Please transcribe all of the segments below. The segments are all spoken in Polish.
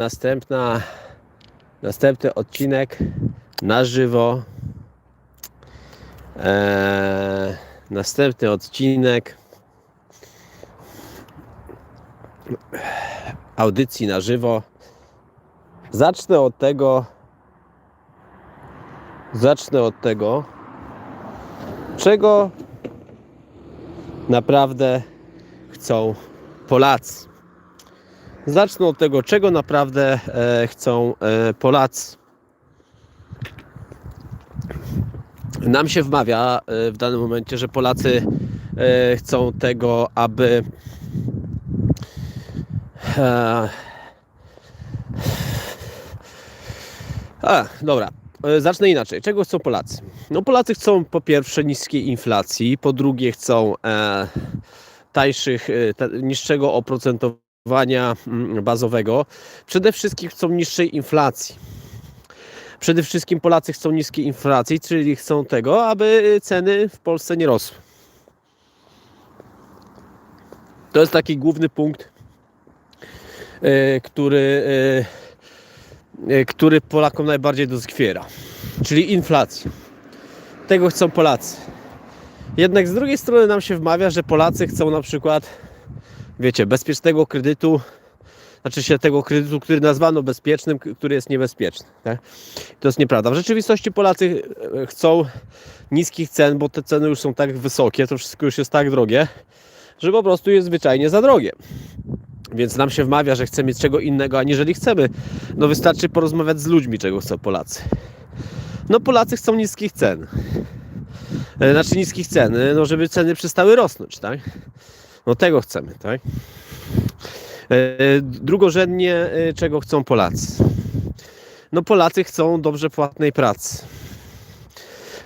Następna, następny odcinek na żywo. Eee, następny odcinek audycji na żywo. Zacznę od tego. Zacznę od tego, czego naprawdę chcą Polacy. Zacznę od tego, czego naprawdę e, chcą e, Polacy. Nam się wmawia e, w danym momencie, że Polacy chcą tego, aby a, dobra. Zacznę inaczej. Czego chcą Polacy? No Polacy chcą po pierwsze niskiej inflacji, po drugie chcą e, tańszych, e, niższego oprocentowania bazowego. Przede wszystkim chcą niższej inflacji. Przede wszystkim Polacy chcą niskiej inflacji, czyli chcą tego, aby ceny w Polsce nie rosły. To jest taki główny punkt, e, który, e, e, który Polakom najbardziej doskwiera, czyli inflacja. Tego chcą Polacy. Jednak z drugiej strony nam się wmawia, że Polacy chcą na przykład, wiecie, bezpiecznego kredytu, znaczy się tego kredytu, który nazwano bezpiecznym, który jest niebezpieczny. Tak? To jest nieprawda. W rzeczywistości Polacy e, chcą niskich cen, bo te ceny już są tak wysokie, to wszystko już jest tak drogie, że po prostu jest zwyczajnie za drogie. Więc nam się wmawia, że chcemy czego innego, aniżeli chcemy. No wystarczy porozmawiać z ludźmi, czego chcą Polacy. No Polacy chcą niskich cen. E, Znaczy niskich cen, e, no żeby ceny przestały rosnąć, tak? No tego chcemy, tak? E, Drugorzędnie e, czego chcą Polacy? No Polacy chcą dobrze płatnej pracy.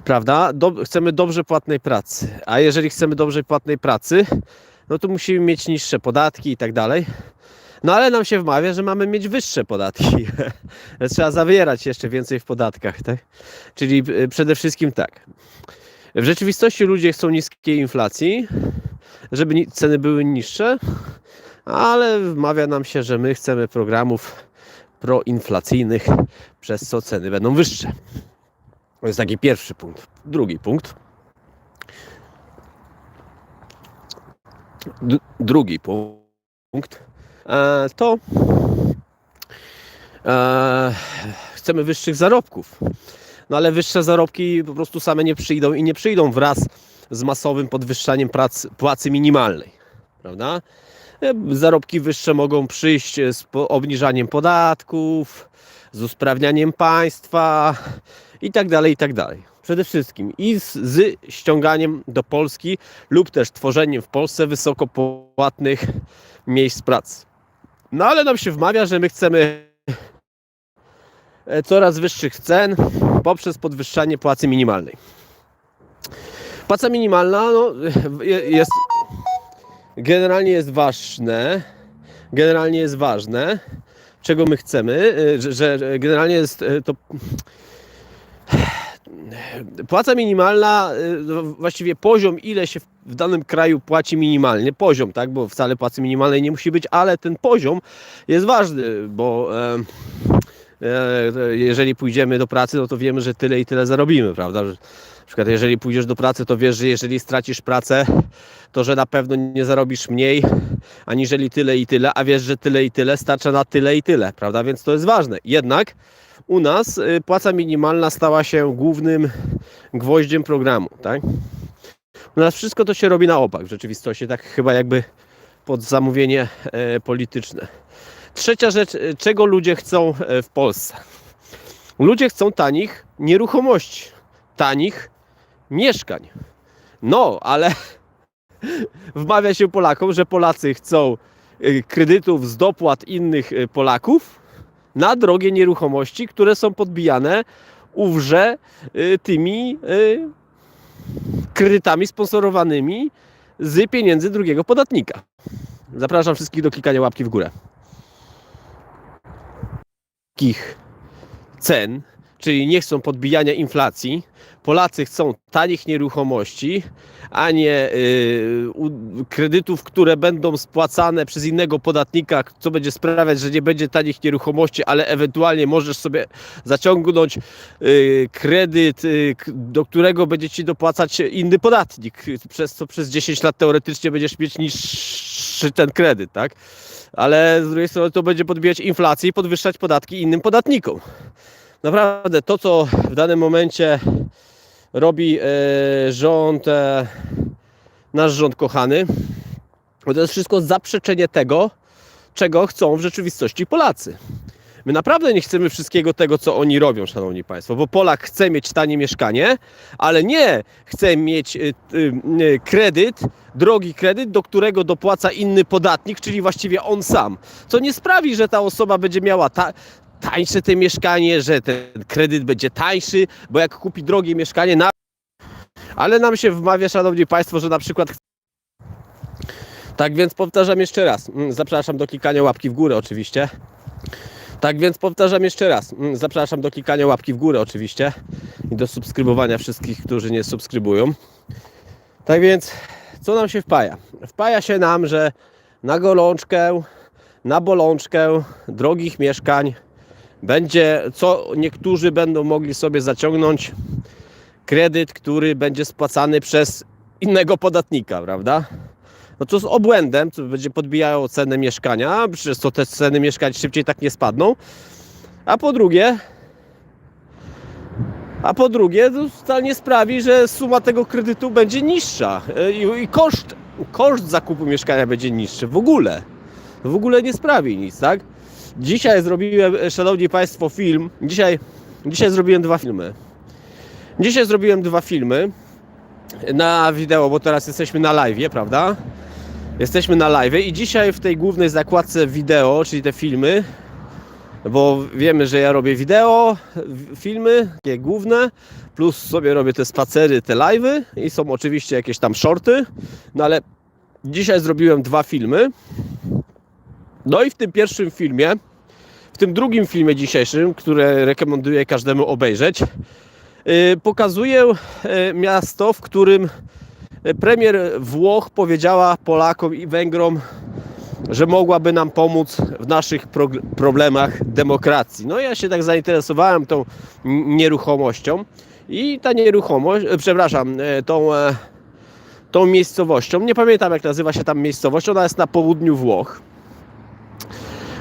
Prawda? Dob- chcemy dobrze płatnej pracy. A jeżeli chcemy dobrze płatnej pracy, no to musimy mieć niższe podatki i tak dalej. No ale nam się wmawia, że mamy mieć wyższe podatki. Trzeba zawierać jeszcze więcej w podatkach, tak? Czyli e, przede wszystkim tak. W rzeczywistości ludzie chcą niskiej inflacji, żeby ceny były niższe, ale wmawia nam się, że my chcemy programów proinflacyjnych, przez co ceny będą wyższe. To jest taki pierwszy punkt. Drugi punkt. D- drugi pu- punkt e, to e, chcemy wyższych zarobków. No ale wyższe zarobki po prostu same nie przyjdą i nie przyjdą wraz z masowym podwyższaniem prac, płacy minimalnej. Prawda? E, Zarobki wyższe mogą przyjść z obniżaniem podatków, z usprawnianiem państwa i tak dalej, i tak dalej. Przede wszystkim i z, z ściąganiem do Polski lub też tworzeniem w Polsce wysokopłatnych miejsc pracy. No ale nam się wmawia, że my chcemy coraz wyższych cen poprzez podwyższanie płacy minimalnej. Płaca minimalna no, je- jest generalnie jest ważne, generalnie jest ważne, czego my chcemy, y, że, że generalnie jest y, to płaca minimalna, no, właściwie poziom, ile się w- danym kraju płaci minimalnie, poziom, tak, bo wcale płacy minimalnej nie musi być, ale ten poziom jest ważny, bo e, e, jeżeli pójdziemy do pracy, no to wiemy, że tyle i tyle zarobimy, prawda? Na przykład jeżeli pójdziesz do pracy, to wiesz, że jeżeli stracisz pracę, to że na pewno nie zarobisz mniej, aniżeli tyle i tyle, a wiesz, że tyle i tyle starcza na tyle i tyle, prawda? Więc to jest ważne. Jednak u nas y, płaca minimalna stała się głównym gwoździem programu, tak? U nas wszystko to się robi na opak w rzeczywistości, tak chyba jakby pod zamówienie e, polityczne. Trzecia rzecz, e, czego ludzie chcą e, w Polsce? Ludzie chcą tanich nieruchomości, tanich mieszkań. No, ale wmawia się Polakom, że Polacy chcą y, kredytów z dopłat innych Polaków na drogie nieruchomości, które są podbijane ówrze y, tymi kredytami sponsorowanymi z pieniędzy drugiego podatnika. Zapraszam wszystkich do klikania łapki w górę. Takich cen czyli nie chcą podbijania inflacji. Polacy chcą tanich nieruchomości, a nie y, kredytów, które będą spłacane przez innego podatnika, co będzie sprawiać, że nie będzie tanich nieruchomości, ale ewentualnie możesz sobie zaciągnąć y, kredyt, y, do którego będzie ci dopłacać inny podatnik, przez co przez 10 lat teoretycznie będziesz mieć niższy ten kredyt, tak? Ale z drugiej strony to będzie podbijać inflację i podwyższać podatki innym podatnikom. Naprawdę to, co w danym momencie robi e, rząd, e, nasz rząd kochany, to jest wszystko zaprzeczenie tego, czego chcą w rzeczywistości Polacy. My naprawdę nie chcemy wszystkiego tego, co oni robią, szanowni państwo, bo Polak chce mieć tanie mieszkanie, ale nie chce mieć y, y, y, kredyt, drogi kredyt, do którego dopłaca inny podatnik, czyli właściwie on sam. Co nie sprawi, że ta osoba będzie miała ta, tańsze te mieszkanie, że ten kredyt będzie tańszy, bo jak kupi drogie mieszkanie, na... ale nam się wmawia, szanowni państwo, że na przykład tak więc powtarzam jeszcze raz. Mm, Zapraszam do klikania łapki w górę oczywiście. Tak więc powtarzam jeszcze raz. Mm, Zapraszam do klikania łapki w górę oczywiście i do subskrybowania wszystkich, którzy nie subskrybują. Tak więc co nam się wpaja? Wpaja się nam, że na gorączkę, na bolączkę drogich mieszkań będzie, co niektórzy będą mogli sobie zaciągnąć kredyt, który będzie spłacany przez innego podatnika, prawda? No to z obłędem, co będzie podbijało cenę mieszkania, przez co te ceny mieszkań szybciej tak nie spadną. A po drugie, a po drugie, to wcale nie sprawi, że suma tego kredytu będzie niższa i, i koszt, koszt zakupu mieszkania będzie niższy w ogóle. W ogóle nie sprawi nic, tak? Dzisiaj zrobiłem, szanowni państwo, film. Dzisiaj, dzisiaj zrobiłem dwa filmy. Dzisiaj zrobiłem dwa filmy na wideo, bo teraz jesteśmy na live, prawda? Jesteśmy na live i dzisiaj w tej głównej zakładce wideo, czyli te filmy, bo wiemy, że ja robię wideo, filmy, takie główne, plus sobie robię te spacery, te live'y i są oczywiście jakieś tam shorty, no ale dzisiaj zrobiłem dwa filmy. No i w tym pierwszym filmie, w tym drugim filmie dzisiejszym, które rekomenduję każdemu obejrzeć, yy, pokazuję yy, miasto, w którym premier Włoch powiedziała Polakom i Węgrom, że mogłaby nam pomóc w naszych problemach demokracji. No ja się tak zainteresowałem tą nieruchomością i ta nieruchomość, e, przepraszam, e, tą, e, tą miejscowością, nie pamiętam jak nazywa się tam miejscowość, ona jest na południu Włoch.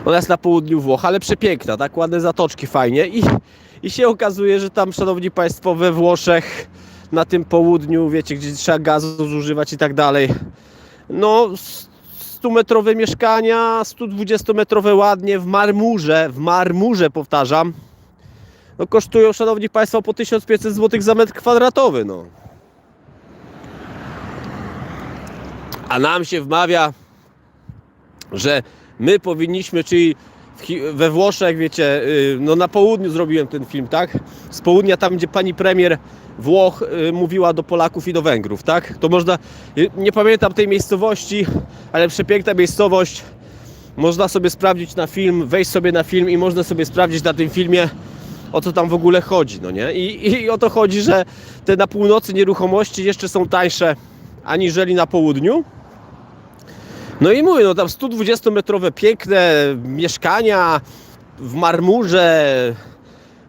Ona jest na południu Włoch, ale przepiękna, tak ładne zatoczki, fajnie i, i się okazuje, że tam, szanowni państwo, we Włoszech na tym południu, wiecie, gdzie trzeba gazu zużywać i tak dalej. No, 100-metrowe mieszkania, 120-metrowe ładnie w marmurze, w marmurze powtarzam, no kosztują, szanowni państwo, po 1500 zł za metr kwadratowy, no. A nam się wmawia, że my powinniśmy, czyli we Włoszech, wiecie, y, no na południu zrobiłem ten film, tak? Z południa, tam gdzie pani premier Włoch y, mówiła do Polaków i do Węgrów, tak? To można, y, nie pamiętam tej miejscowości, ale przepiękna miejscowość. Można sobie sprawdzić na film, wejść sobie na film i można sobie sprawdzić na tym filmie, o co tam w ogóle chodzi, no nie? I, i o to chodzi, że te na północy nieruchomości jeszcze są tańsze aniżeli na południu. No i mówię, no tam 120-metrowe piękne mieszkania w marmurze,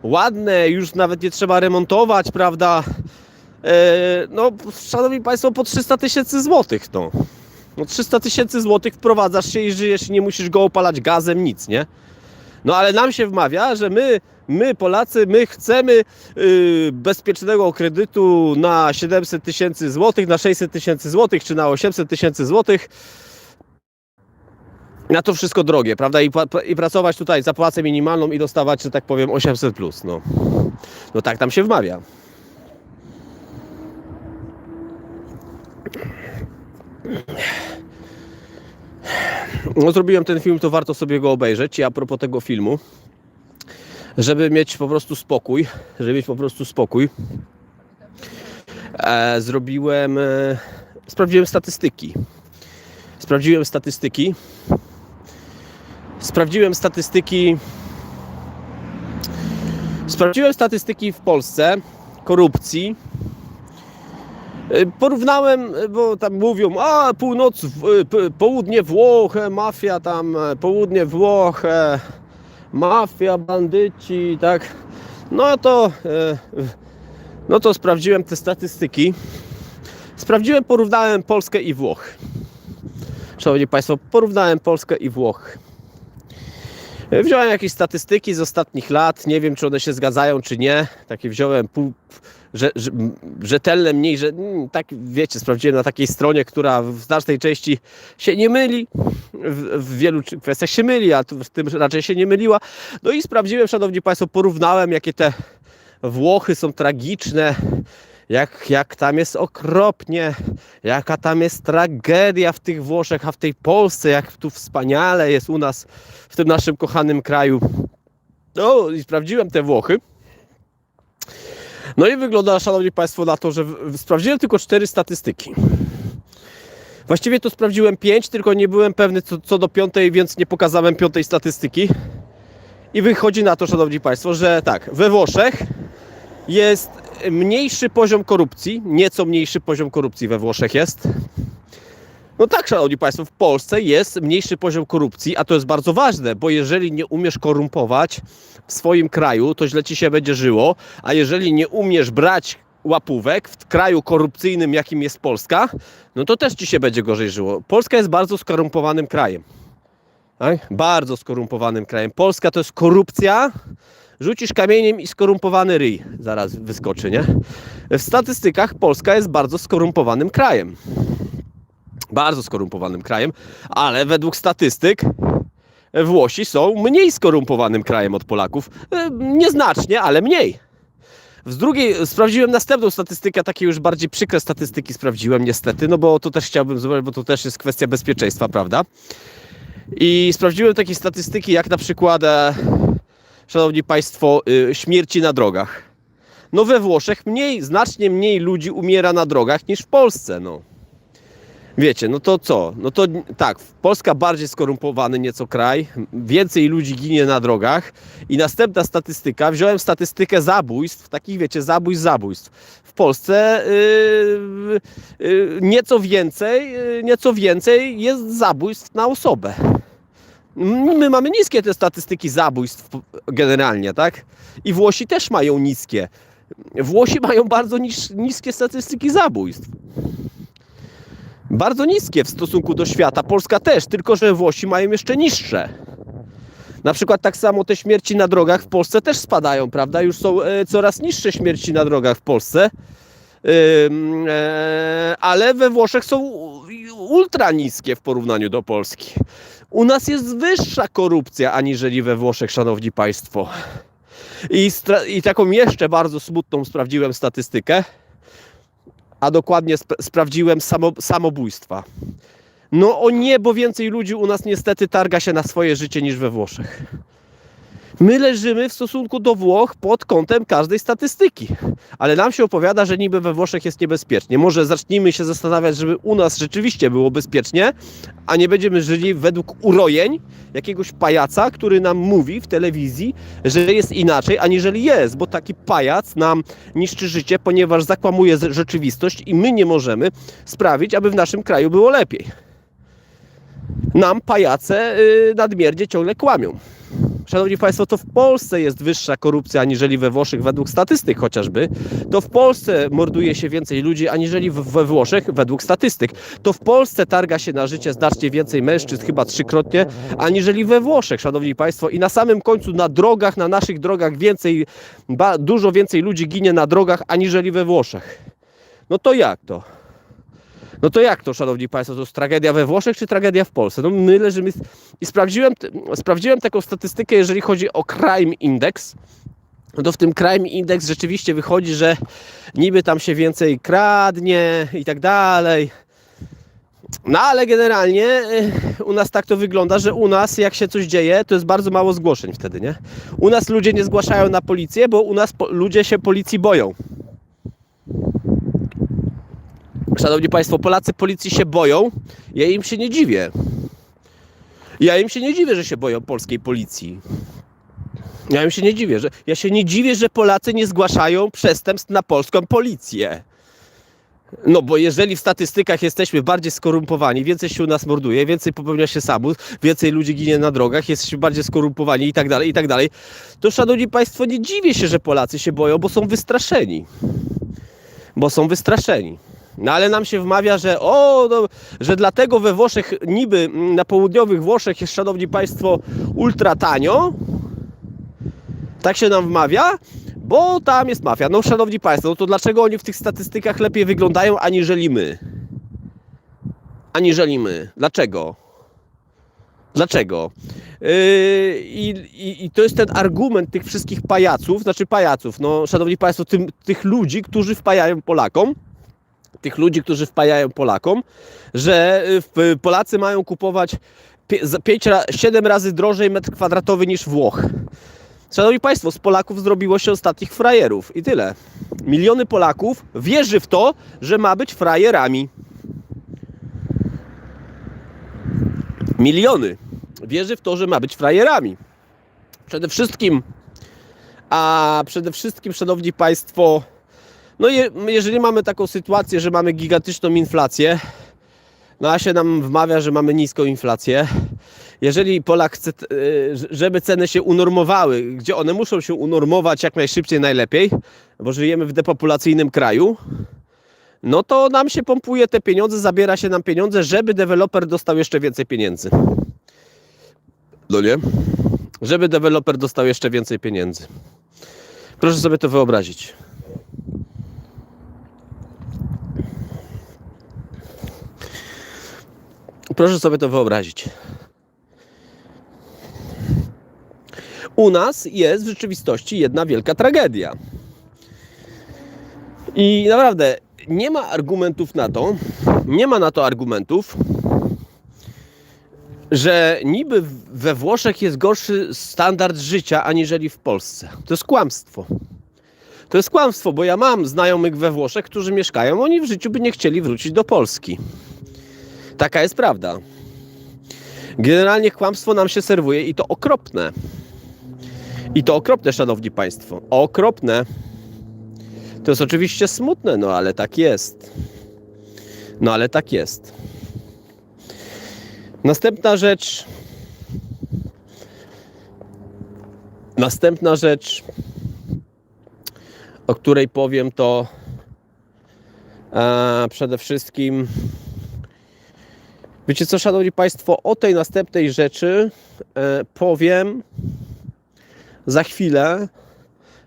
ładne, już nawet nie trzeba remontować, prawda? E, no, szanowni Państwo, po 300 tysięcy złotych, no. No 300 tysięcy złotych wprowadzasz się i żyjesz i nie musisz go opalać gazem, nic, nie? No ale nam się wmawia, że my, my Polacy, my chcemy yy, bezpiecznego kredytu na 700 tysięcy złotych, na 600 tysięcy złotych, czy na 800 tysięcy złotych. Na to wszystko drogie, prawda? I, I pracować tutaj za płacę minimalną i dostawać, że tak powiem, 800 plus. No, no tak tam się wmawia. No, zrobiłem ten film, to warto sobie go obejrzeć. I a propos tego filmu, żeby mieć po prostu spokój, żeby mieć po prostu spokój, e, zrobiłem, e, sprawdziłem statystyki. Sprawdziłem statystyki. Sprawdziłem statystyki Sprawdziłem statystyki w Polsce korupcji. Y, Porównałem, y, bo tam mówią, a północ, y, południe Włoch, mafia tam, e, południe Włoch, mafia, bandyci, tak. No to, e, no to sprawdziłem te statystyki. Sprawdziłem, porównałem Polskę i Włochy. Szanowni Państwo, porównałem Polskę i Włochy. Wziąłem jakieś statystyki z ostatnich lat. Nie wiem, czy one się zgadzają, czy nie. Takie wziąłem pół, że, że, rzetelne, mniej, że mm, tak wiecie, sprawdziłem na takiej stronie, która w znacznej części się nie myli. W, w wielu kwestiach się myli, a w tym raczej się nie myliła. No i sprawdziłem, szanowni Państwo, porównałem, jakie te Włochy są tragiczne. Jak, jak tam jest okropnie, jaka tam jest tragedia w tych Włoszech, a w tej Polsce, jak tu wspaniale jest u nas, w tym naszym kochanym kraju. No i sprawdziłem te Włochy. No i wygląda, szanowni państwo, na to, że sprawdziłem tylko cztery statystyki. Właściwie to sprawdziłem pięć, tylko nie byłem pewny co, co do piątej, więc nie pokazałem piątej statystyki. I wychodzi na to, szanowni państwo, że tak, we Włoszech jest mniejszy poziom korupcji, nieco mniejszy poziom korupcji we Włoszech jest. No tak, szanowni państwo, w Polsce jest mniejszy poziom korupcji, a to jest bardzo ważne, bo jeżeli nie umiesz korumpować w swoim kraju, to źle ci się będzie żyło, a jeżeli nie umiesz brać łapówek w kraju korupcyjnym, jakim jest Polska, no to też ci się będzie gorzej żyło. Polska jest bardzo skorumpowanym krajem. Tak? Bardzo skorumpowanym krajem. Polska to jest korupcja, rzucisz kamieniem i skorumpowany ryj zaraz wyskoczy, nie? W statystykach Polska jest bardzo skorumpowanym krajem. Bardzo skorumpowanym krajem, ale według statystyk Włosi są mniej skorumpowanym krajem od Polaków. E, Nieznacznie, ale mniej. Z drugiej sprawdziłem następną statystykę, takie już bardziej przykre statystyki sprawdziłem niestety, no bo to też chciałbym zobaczyć, bo to też jest kwestia bezpieczeństwa, prawda? I sprawdziłem takie statystyki, jak na przykład, e, szanowni państwo, y, śmierci na drogach. No we Włoszech mniej, znacznie mniej ludzi umiera na drogach niż w Polsce, no. Wiecie, no to co? No to tak, Polska bardziej skorumpowany nieco kraj, więcej ludzi ginie na drogach i następna statystyka, wziąłem statystykę zabójstw, takich wiecie, zabójstw, zabójstw. W Polsce yy, yy, nieco więcej, yy, nieco więcej jest zabójstw na osobę. My mamy niskie te statystyki zabójstw generalnie, tak? I Włosi też mają niskie. Włosi mają bardzo nis niskie statystyki zabójstw. Bardzo niskie w stosunku do świata. Polska też, tylko że Włosi mają jeszcze niższe. Na przykład tak samo te śmierci na drogach w Polsce też spadają, prawda? Już są e, coraz niższe śmierci na drogach w Polsce. Ym, e, ale we Włoszech są ultra niskie w porównaniu do Polski. U nas jest wyższa korupcja aniżeli we Włoszech, szanowni państwo. I, I taką jeszcze bardzo smutną sprawdziłem statystykę, a dokładnie sp- sprawdziłem samo- samobójstwa. No o niebo więcej ludzi u nas niestety targa się na swoje życie niż we Włoszech. My leżymy w stosunku do Włoch pod kątem każdej statystyki. Ale nam się opowiada, że niby we Włoszech jest niebezpiecznie. Może zacznijmy się zastanawiać, żeby u nas rzeczywiście było bezpiecznie, a nie będziemy żyli według urojeń jakiegoś pajaca, który nam mówi w telewizji, że jest inaczej, aniżeli jest, bo taki pajac nam niszczy życie, ponieważ zakłamuje rzeczywistość i my nie możemy sprawić, aby w naszym kraju było lepiej. Nam pajace yy, nadmiernie ciągle kłamią. Szanowni Państwo, to w Polsce jest wyższa korupcja aniżeli we Włoszech, według statystyk chociażby. To w Polsce morduje się więcej ludzi aniżeli we Włoszech, według statystyk. To w Polsce targa się na życie znacznie więcej mężczyzn, chyba trzykrotnie, aniżeli we Włoszech, Szanowni Państwo. I na samym końcu na drogach, na naszych drogach więcej, ba, dużo więcej ludzi ginie na drogach aniżeli we Włoszech. No to jak to? No to jak to, szanowni państwo, to jest tragedia we Włoszech czy tragedia w Polsce? No my leżymy i sprawdziłem, sprawdziłem taką statystykę, jeżeli chodzi o crime index. No to w tym crime index rzeczywiście wychodzi, że niby tam się więcej kradnie i tak dalej. No ale generalnie y, u nas tak to wygląda, że u nas jak się coś dzieje, to jest bardzo mało zgłoszeń wtedy, nie? U nas ludzie nie zgłaszają na policję, bo u nas po, ludzie się policji boją. Szanowni Państwo, Polacy policji się boją. Ja im się nie dziwię. Ja im się nie dziwię, że się boją polskiej policji. Ja im się nie dziwię, że ja się nie dziwię, że Polacy nie zgłaszają przestępstw na polską policję. No bo jeżeli w statystykach jesteśmy bardziej skorumpowani, więcej się u nas morduje, więcej popełnia się samobójstw, więcej ludzi ginie na drogach, jesteśmy bardziej skorumpowani i tak dalej, i tak dalej, to szanowni państwo, nie dziwię się, że Polacy się boją, bo są wystraszeni. Bo są wystraszeni. No ale nam się wmawia, że o, no, że dlatego we Włoszech, niby na południowych Włoszech jest, szanowni państwo, ultra tanio, tak się nam wmawia, bo tam jest mafia. No, szanowni państwo, no to dlaczego oni w tych statystykach lepiej wyglądają aniżeli my? Aniżeli my. Dlaczego? Dlaczego? Yy, i, I to jest ten argument tych wszystkich pajaców, znaczy pajaców, no, szanowni państwo, tym, tych ludzi, którzy wpajają Polakom, tych ludzi, którzy wpajają Polakom, że y, w- Polacy mają kupować 5, 7 razy drożej metr kwadratowy niż Włoch. Szanowni Państwo, z Polaków zrobiło się ostatnich frajerów i tyle. Miliony Polaków wierzy w to, że ma być frajerami. Miliony wierzy w to, że ma być frajerami. Przede wszystkim, a przede wszystkim, Szanowni Państwo, no je, jeżeli mamy taką sytuację, że mamy gigantyczną inflację, no a się nam wmawia, że mamy niską inflację. Jeżeli Polak chce, y, żeby ceny się unormowały, gdzie one muszą się unormować jak najszybciej, najlepiej, bo żyjemy w depopulacyjnym kraju, no to nam się pompuje te pieniądze, zabiera się nam pieniądze, żeby deweloper dostał jeszcze więcej pieniędzy. No nie? Żeby deweloper dostał jeszcze więcej pieniędzy. Proszę sobie to wyobrazić. Proszę sobie to wyobrazić. U nas jest w rzeczywistości jedna wielka tragedia. I naprawdę nie ma argumentów na to, nie ma na to argumentów, że niby we Włoszech jest gorszy standard życia aniżeli w Polsce. To jest kłamstwo. To jest kłamstwo, bo ja mam znajomych we Włoszech, którzy mieszkają, oni w życiu by nie chcieli wrócić do Polski. Taka jest prawda. Generalnie kłamstwo nam się serwuje i to okropne. I to okropne, szanowni państwo. Okropne. To jest oczywiście smutne, no ale tak jest. No ale tak jest. Następna rzecz. Następna rzecz, o której powiem, to e, przede wszystkim. Wiecie co, szanowni państwo, o tej następnej rzeczy e, powiem za chwilę.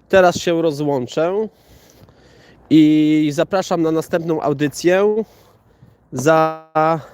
Teraz się rozłączę i zapraszam na następną audycję za